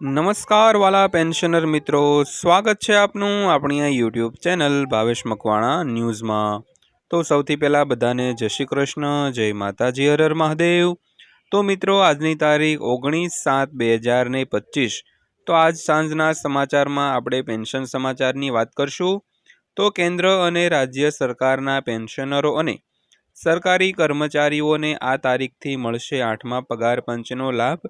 નમસ્કાર વાલા પેન્શનર મિત્રો, સ્વાગત છે આપનું આપણી આ યુટ્યુબ ચેનલ ભાવેશ મકવાણા ન્યૂઝમાં. તો સૌથી પહેલાં બધાને જય શ્રી કૃષ્ણ, જય માતાજી હરર મહાદેવ. તો મિત્રો, આજની તારીખ ઓગણીસ સાત બે હજાર ને પચીસ. તો આજ સાંજના સમાચારમાં આપણે પેન્શન સમાચારની વાત કરશું. તો કેન્દ્ર અને રાજ્ય સરકારના પેન્શનરો અને સરકારી કર્મચારીઓને આ તારીખથી મળશે આઠમા પગાર પંચનો લાભ.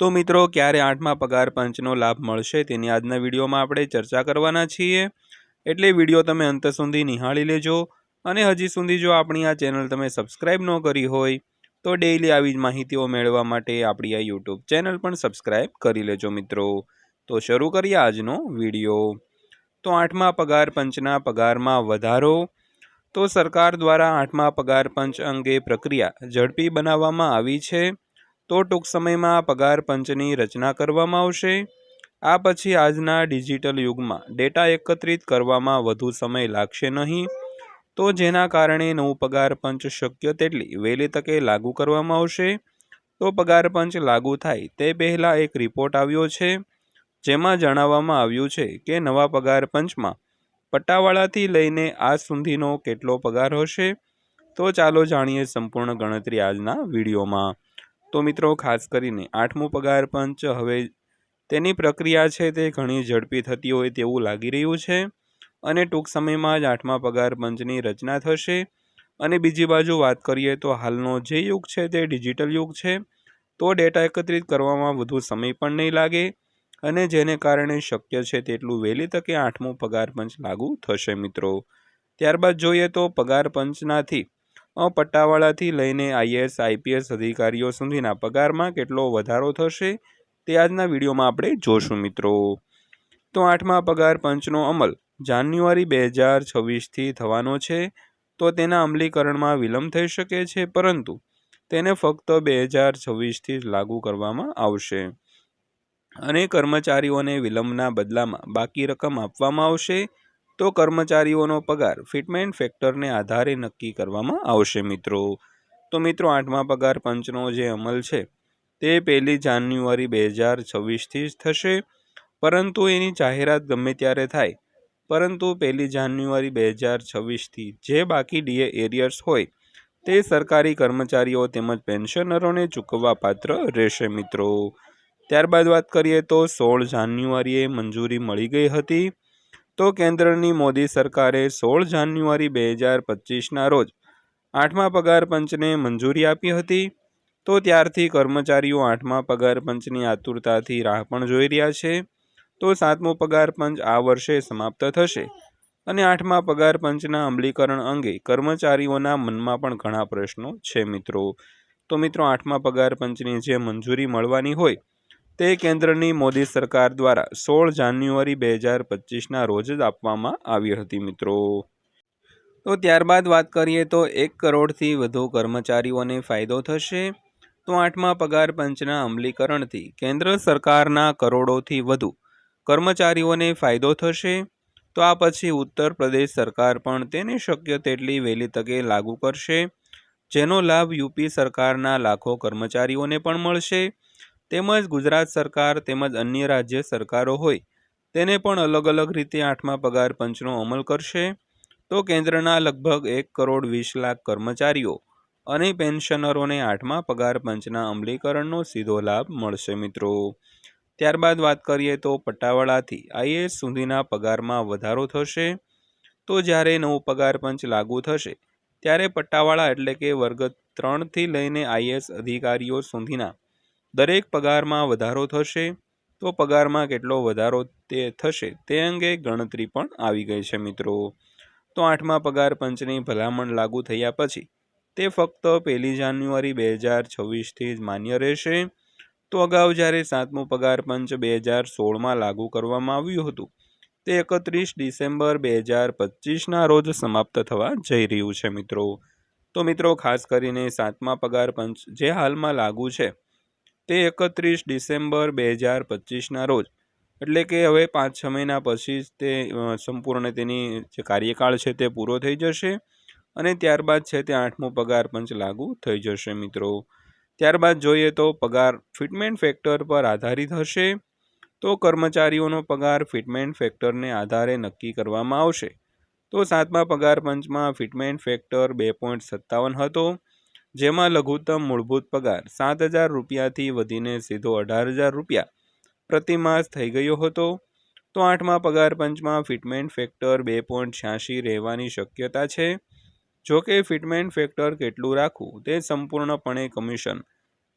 તો મિત્રો, ક્યારે આઠમા પગાર પંચનો લાભ મળશે તેની આજના વિડીયોમાં આપણે ચર્ચા કરવાના છીએ. એટલે વીડિયો તમે અંત સુધી નિહાળી લેજો અને હજી સુધી જો આપણી આ ચેનલ તમે સબસ્ક્રાઈબ ન કરી હોય, તો ડેઈલી આવી જ માહિતીઓ મેળવવા માટે આપણી આ યુટ્યુબ ચેનલ પણ સબસ્ક્રાઈબ કરી લેજો મિત્રો. તો શરૂ કરીએ આજનો વીડિયો. તો આઠમા પગાર પંચના પગારમાં વધારો. તો સરકાર દ્વારા આઠમા પગાર પંચ અંગે પ્રક્રિયા ઝડપી બનાવવામાં આવી છે. તો ટૂંક સમયમાં પગાર પંચની રચના કરવામાં આવશે. આ પછી આજના ડિજિટલ યુગમાં ડેટા એકત્રિત કરવામાં વધુ સમય લાગશે નહીં. તો જેના કારણે નવું પગાર પંચ શક્ય તેટલી વહેલી તકે લાગુ કરવામાં આવશે. તો પગાર પંચ લાગુ થાય તે પહેલાં એક રિપોર્ટ આવ્યો છે. જેમાં જણાવવામાં આવ્યું છે કે નવા પગાર પંચમાં પટ્ટાવાળાથી લઈને આજ સુધીનો કેટલો પગાર હશે. તો ચાલો જાણીએ સંપૂર્ણ ગણતરી આજના વિડીયોમાં. તો મિત્રો, ખાસ કરીને આઠમું પગાર પંચ, હવે તેની પ્રક્રિયા છે તે ઘણી ઝડપી થતી હોય તેવું લાગી રહ્યું છે અને ટૂંક સમયમાં જ આઠમા પગાર પંચની રચના થશે. અને બીજી બાજુ વાત કરીએ તો હાલનો જે યુગ છે તે ડિજિટલ યુગ છે, તો ડેટા એકત્રિત કરવામાં વધુ સમય પણ નહીં લાગે અને જેને કારણે શક્ય છે તેટલું વહેલી તકે આઠમું પગાર પંચ લાગુ થશે મિત્રો. ત્યારબાદ જોઈએ તો પગાર પંચનાથી પટ્ટાવાળાથી લઈને આઈએએસ, આઈપીએસ અધિકારીઓ સુધીના પગારમાં કેટલો વધારો થશે તે આજના વિડીયોમાં આપણે જોશું મિત્રો. તો આઠમા પગાર પંચનો અમલ જાન્યુઆરી બે હજાર છવ્વીસથી થવાનો છે. તો તેના અમલીકરણમાં વિલંબ થઈ શકે છે, પરંતુ તેને ફક્ત બે હજાર છવ્વીસથી જ લાગુ કરવામાં આવશે. અને કર્મચારીઓને વિલંબના બદલામાં બાકી રકમ આપવામાં આવશે. તો કર્મચારીઓનો પગાર ફિટમેન્ટ ફેક્ટરને આધારે નક્કી કરવામાં આવશે મિત્રો. તો મિત્રો, આઠમા પગાર પંચનો જે અમલ છે, તે પહેલી જાન્યુઆરી બે હજાર છવ્વીસથી જ થશે. પરંતુ એની જાહેરાત ગમે ત્યારે થાય, પરંતુ પહેલી જાન્યુઆરી બે હજાર છવ્વીસથી જે બાકી ડીએ એરિયર્સ હોય, તે સરકારી કર્મચારીઓ તેમજ પેન્શનરોને ચૂકવવા પાત્ર રહેશે મિત્રો. ત્યારબાદ વાત કરીએ તો સોળ જાન્યુઆરીએ મંજૂરી મળી ગઈ હતી. તો કેન્દ્રની મોદી સરકારે સોળ જાન્યુઆરી બે હજાર પચીસના રોજ આઠમા પગાર પંચને મંજૂરી આપી હતી. તો ત્યારથી કર્મચારીઓ આઠમા પગાર પંચની આતુરતાથી રાહ પણ જોઈ રહ્યા છે. તો સાતમો પગાર પંચ આ વર્ષે સમાપ્ત થશે અને આઠમા પગાર પંચના અમલીકરણ અંગે કર્મચારીઓના મનમાં પણ ઘણા પ્રશ્નો છે મિત્રો. તો મિત્રો, આઠમા પગાર પંચની જે મંજૂરી મળવાની હોય તે કેન્દ્રની મોદી સરકાર દ્વારા સોળ જાન્યુઆરી બે હજાર પચીસના રોજ જ આપવામાં આવી હતી, મિત્રો. તો ત્યારબાદ વાત કરીએ તો એક કરોડથી વધુ કર્મચારીઓને ફાયદો થશે. તો આઠમા પગાર પંચના અમલીકરણથી કેન્દ્ર સરકારના કરોડોથી વધુ કર્મચારીઓને ફાયદો થશે. તો આ પછી ઉત્તર પ્રદેશ સરકાર પણ તેને શક્ય તેટલી વહેલી તકે લાગુ કરશે, જેનો લાભ યુપી સરકારના લાખો કર્મચારીઓને પણ મળશે. તેમજ ગુજરાત સરકાર તેમજ અન્ય રાજ્ય સરકારો હોય, તેને પણ અલગ અલગ રીતે આઠમા પગાર પંચનો અમલ કરશે. તો કેન્દ્રના લગભગ એક કરોડ વીસ લાખ કર્મચારીઓ અને પેન્શનરોને આઠમા પગાર પંચના અમલીકરણનો સીધો લાભ મળશે મિત્રો. ત્યારબાદ વાત કરીએ તો પટ્ટાવાળાથી આઈએએસ સુધીના પગારમાં વધારો થશે. તો જ્યારે નવું પગાર પંચ લાગુ થશે, ત્યારે પટ્ટાવાળા એટલે કે વર્ગ ત્રણથી લઈને આઈએએસ અધિકારીઓ સુધીના દરેક પગારમાં વધારો થશે, તો પગારમાં કેટલો વધારો તે થશે તે અંગે ગણતરી પણ આવી ગઈ છે મિત્રો. તો આઠમા પગાર પંચની ભલામણ લાગુ થયા પછી, તે ફક્ત પહેલી જાન્યુઆરી બે હજાર છવ્વીસથી જ માન્ય રહેશે. તો અગાઉ જ્યારે સાતમું પગાર પંચ બે હજાર સોળમાં લાગુ કરવામાં આવ્યું હતું, તે એકત્રીસ ડિસેમ્બર બે હજાર પચીસના રોજ સમાપ્ત થવા જઈ રહ્યું છે મિત્રો. તો મિત્રો, ખાસ કરીને સાતમા પગાર પંચ જે હાલમાં લાગુ છે તે એકત્રીસ ડિસેમ્બર બે હજાર પચીસના રોજ. એટલે કે હવે પાંચ છ મહિના પછી જ તે સંપૂર્ણ તેની જે કાર્યકાળ છે તે પૂરો થઈ જશે અને ત્યારબાદ છે તે આઠમો પગાર પંચ લાગુ થઈ જશે મિત્રો. ત્યારબાદ જોઈએ તો પગાર ફિટમેન્ટ ફેક્ટર પર આધારિત હશે. તો કર્મચારીઓનો પગાર ફિટમેન્ટ ફેક્ટરને આધારે નક્કી કરવામાં આવશે. તો સાતમા પગાર પંચમાં ફિટમેન્ટ ફેક્ટર બે પોઈન્ટ સત્તાવન હતો. જેમાં લઘુત્તમ મૂળભૂત પગાર સાત હજાર રૂપિયાથી વધીને સીધો અઢાર હજાર રૂપિયા. પ્રતિ માસ થઈ ગયો હતો, તો આઠમા પગાર પંચમાં ફિટમેન્ટ ફેક્ટર બે પોઈન્ટ છ્યાસી રહેવાની શક્યતા છે. જોકે ફિટમેન્ટ ફેક્ટર કેટલું રાખવું તે સંપૂર્ણપણે કમિશન.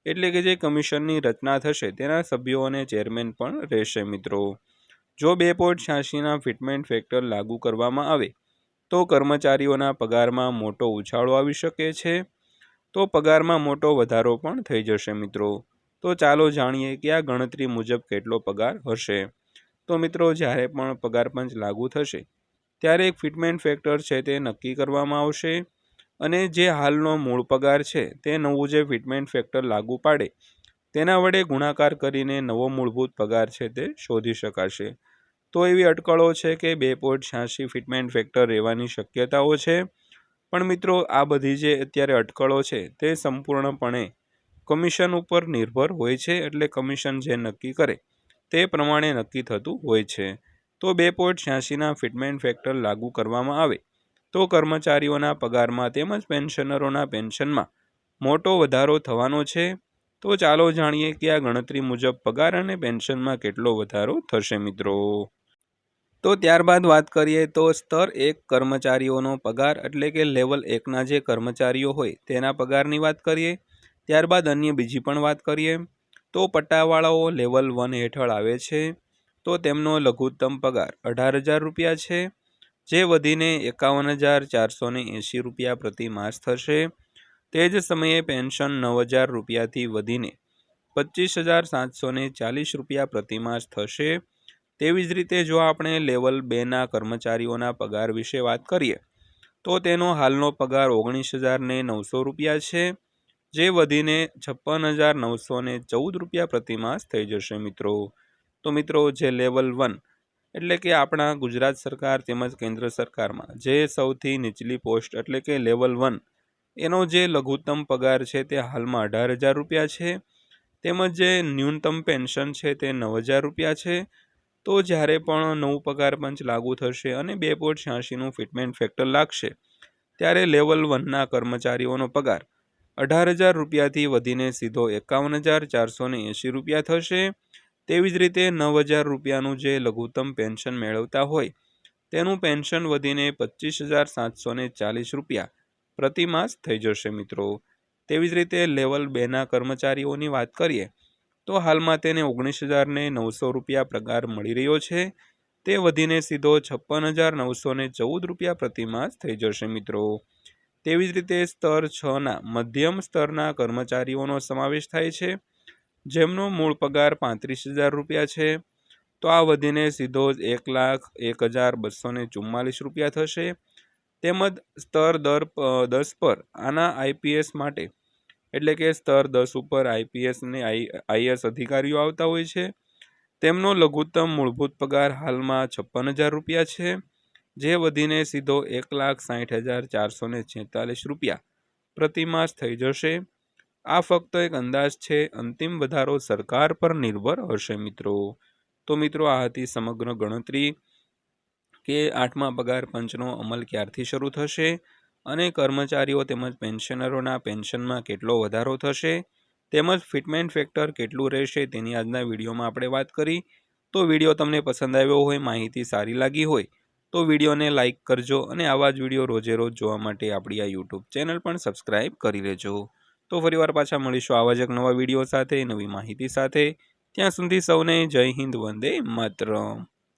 એટલે કે જે કમિશનની રચના થશે તેના સભ્યો અને ચેરમેન પણ રહેશે મિત્રો. જો બે પોઈન્ટ છ્યાસીના ફિટમેન્ટ ફેક્ટર લાગુ કરવામાં આવે, તો કર્મચારીઓના પગારમાં મોટો ઉછાળો આવી શકે છે. તો પગારમાં મોટો વધારો પણ થઈ જશે મિત્રો. તો ચાલો જાણીએ કે આ ગણતરી મુજબ કેટલો પગાર હશે. તો મિત્રો, જ્યારે પણ પગાર પંચ લાગુ થશે, ત્યારે એક ફિટમેન્ટ ફેક્ટર છે તે નક્કી કરવામાં આવશે અને જે હાલનો મૂળ પગાર છે તે નવું જે ફિટમેન્ટ ફેક્ટર લાગુ પાડે, તેના વડે ગુણાકાર કરીને નવો મૂળભૂત પગાર છે તે શોધી શકાશે. તો એવી અટકળો છે કે બે પોઈન્ટ છ્યાસી ફિટમેન્ટ ફેક્ટર રહેવાની શક્યતાઓ છે પણ મિત્રો, આ બધી જે અત્યારે અટકળો છે, તે સંપૂર્ણપણે કમિશન ઉપર નિર્ભર હોય છે એટલે કમિશન જે નક્કી કરે, તે પ્રમાણે નક્કી થતું હોય છે. તો બે પોઈન્ટ છ્યાસીના ફિટમેન્ટ ફેક્ટર લાગુ કરવામાં આવે. તો કર્મચારીઓના પગારમાં તેમજ પેન્શનરોના પેન્શનમાં મોટો વધારો થવાનો છે. તો ચાલો જાણીએ કે આ ગણતરી મુજબ પગાર અને પેન્શનમાં કેટલો વધારો થશે મિત્રો. તો ત્યારબાદ વાત કરીએ તો સ્તર એક કર્મચારીઓનો પગાર એટલે કે લેવલ એકના જે કર્મચારીઓ હોય તેના પગારની વાત કરીએ. ત્યારબાદ અન્ય બીજી પણ વાત કરીએ તો પટ્ટાવાળાઓ લેવલ વન હેઠળ આવે છે. તો તેમનો લઘુત્તમ પગાર અઢાર હજાર રૂપિયા છે, જે વધીને એકાવન હજાર ચારસો ને એંશી રૂપિયા પ્રતિ માસ થશે. તે જ સમયે પેન્શન નવ હજાર રૂપિયાથી વધીને પચીસ હજાર સાતસો ચાલીસ રૂપિયા પ્રતિ માસ થશે. તેવી જ રીતે જો આપણે લેવલ બેના કર્મચારીઓના પગાર વિશે વાત કરીએ, તો તેનો હાલનો પગાર ઓગણીસ હજાર ને નવસો રૂપિયા છે, જે વધીને છપ્પન હજાર નવસો ને ચૌદ રૂપિયા પ્રતિમાસ થઈ જશે મિત્રો. તો મિત્રો, જે લેવલ વન, એટલે કે આપણા ગુજરાત સરકાર તેમજ કેન્દ્ર સરકારમાં, જે સૌથી નીચલી પોસ્ટ એટલે કે લેવલ વન, એનો જે લઘુત્તમ પગાર છે તે હાલમાં અઢાર હજાર રૂપિયા છે, તેમજ જે ન્યૂનતમ પેન્શન છે તે નવ હજાર રૂપિયા છે તો જ્યારે પણ નવું પગાર પંચ લાગુ થશે અને બે પોઈન્ટ છ્યાસીનું ફિટમેન્ટ ફેક્ટર લાગશે, ત્યારે લેવલ વનના કર્મચારીઓનો પગાર અઢાર હજાર રૂપિયાથી વધીને સીધો એકાવન હજાર ચારસો એંશી રૂપિયા થશે. તેવી જ રીતે નવ હજાર રૂપિયાનું જે લઘુત્તમ પેન્શન મેળવતા હોય, તેનું પેન્શન વધીને પચીસ હજાર સાતસો ને ચાલીસ રૂપિયા પ્રતિમાસ થઈ જશે મિત્રો. તેવી જ રીતે લેવલ બેના કર્મચારીઓની વાત કરીએ તો હાલમાં તેને ઓગણીસ હજારને નવસો રૂપિયા પગાર મળી રહ્યો છે. તે વધીને સીધો છપ્પન હજાર નવસોને ચૌદ રૂપિયા પ્રતિમાસ થઈ જશે મિત્રો. તેવી જ રીતે સ્તર છના મધ્યમ સ્તરના કર્મચારીઓનો સમાવેશ થાય છે, જેમનો મૂળ પગાર પાંત્રીસ હજાર રૂપિયા છે. તો આ વધીને સીધો જ એક લાખ એક હજાર બસો ચુમ્માલીસ રૂપિયા થશે. તેમજ સ્તર દર દસ પર આના આઈપીએસ માટે એટલે કે સ્તર દસ ઉપર આઈપીએસ ને આઈએસ અધિકારીઓ આવતા હોય છે. તેમનો લઘુત્તમ મૂળભૂત પગાર હાલમાં છપ્પન હજાર રૂપિયા છે, જે વધીને સીધો એક લાખ સાઠ હજાર ચારસો ને છેતાલીસ રૂપિયા પ્રતિમાસ થઈ જશે. આ ફક્ત એક અંદાજ છે, અંતિમ વધારો સરકાર પર નિર્ભર હશે મિત્રો. તો મિત્રો, આ હતી સમગ્ર ગણતરી કે આઠમા પગાર પંચનો અમલ ક્યારથી શરૂ થશે? અને કર્મચારીઓ તેમજ પેન્શનરોના પેન્શનમાં કેટલો વધારો થશે, તેમજ ફિટમેન્ટ ફેક્ટર કેટલું રહેશે તેની આજના વિડીયોમાં આપણે વાત કરી. તો વીડિયો તમને પસંદ આવ્યો હોય, માહિતી સારી લાગી હોય, તો વિડીયોને લાઇક કરજો અને આવા જ વીડિયો રોજે રોજ જોવા માટે આપણી આ યુટ્યુબ ચેનલ પણ સબસ્ક્રાઈબ કરી લેજો. તો ફરીવાર પાછા મળીશું આવા જ એક નવા વીડિયો સાથે, નવી માહિતી સાથે. ત્યાં સુધી સૌને જય હિન્દ, વંદે માતરમ.